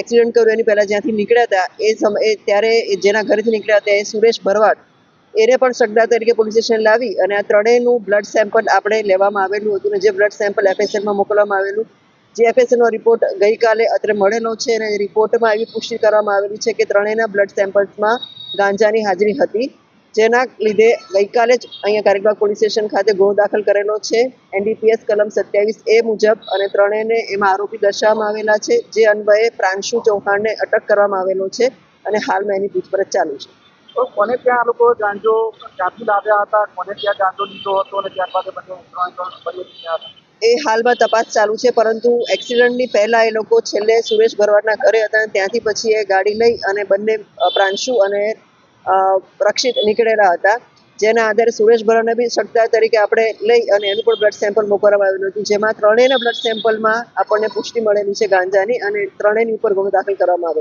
Accident કર્યો, એની પહેલાં જ્યાંથી નીકળ્યા હતા, એ સમયે ત્યારે જેના ઘરેથી નીકળ્યા હતા, એ સુરેશ ભરવાડ. એને પણ સગડા તરીકે પોલીસ સ્ટેશન લાવી અને આ ત્રણેયનું બ્લડ સેમ્પલ આપણે લેવામાં આવેલું હતું અને જે બ્લડ સેમ્પલ એફએસએલમાં મોકલવામાં આવેલું. જે એફએસએલનો રિપોર્ટ ગઈકાલે અત્રે મળેલો છે અને રિપોર્ટમાં એવી પુષ્ટિ કરવામાં આવેલી છે કે ત્રણેયના બ્લડ સેમ્પલ્સમાં ગાંજાની હાજરી હતી. જેના લીધે ગઈકાલે જ અહીંયા કારેકબાગ પોલીસ સ્ટેશન ખાતે ગુનો દાખલ કરેલો છે. એનડીપીએસ કલમ સત્યાવીસ એ મુજબ અને ત્રણેયને એમાં આરોપી દર્શાવવામાં આવેલા છે. જે અન્વયે પ્રાંશુ ચૌહાણને અટક કરવામાં આવેલો છે અને હાલમાં એની પૂછપરછ ચાલુ છે. કોને ત્યાં આ લોકો ગાંજો ક્યાંથી લાવ્યા હતા? કોને ત્યાં ગાંજો લીધો હતો અને ત્યારબાદ એ હાલમાં તપાસ ચાલુ છે પરંતુ એક્સિડન્ટની પહેલા એ લોકો છેલ્લે સુરેશ ભરવાડના ઘરે હતા અને ત્યાંથી પછી એ ગાડી લઈ અને બંને પ્રાંશુ અને રક્ષિત નીકળેલા હતા. જેના આધારે સુરેશ ભરવાડને બી સટ્ટા તરીકે આપણે લઈ અને એનું પણ બ્લડ સેમ્પલ મોકલવામાં આવેલું હતું. જેમાં ત્રણેયના બ્લડ સેમ્પલમાં આપણને પુષ્ટિ મળેલી છે ગાંજાની અને ત્રણેયની ઉપર ગુનો દાખલ કરવામાં આવેલો